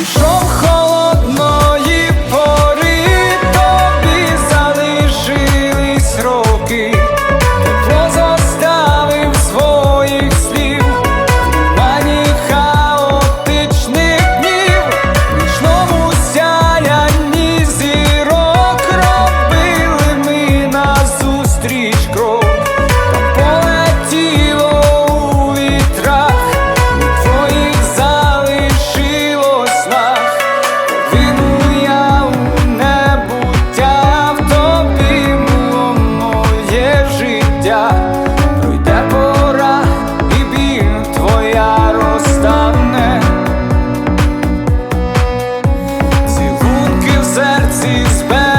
Пішов хо. життя, пройде пора і біль твоя розтане, цілунки в серці збереже.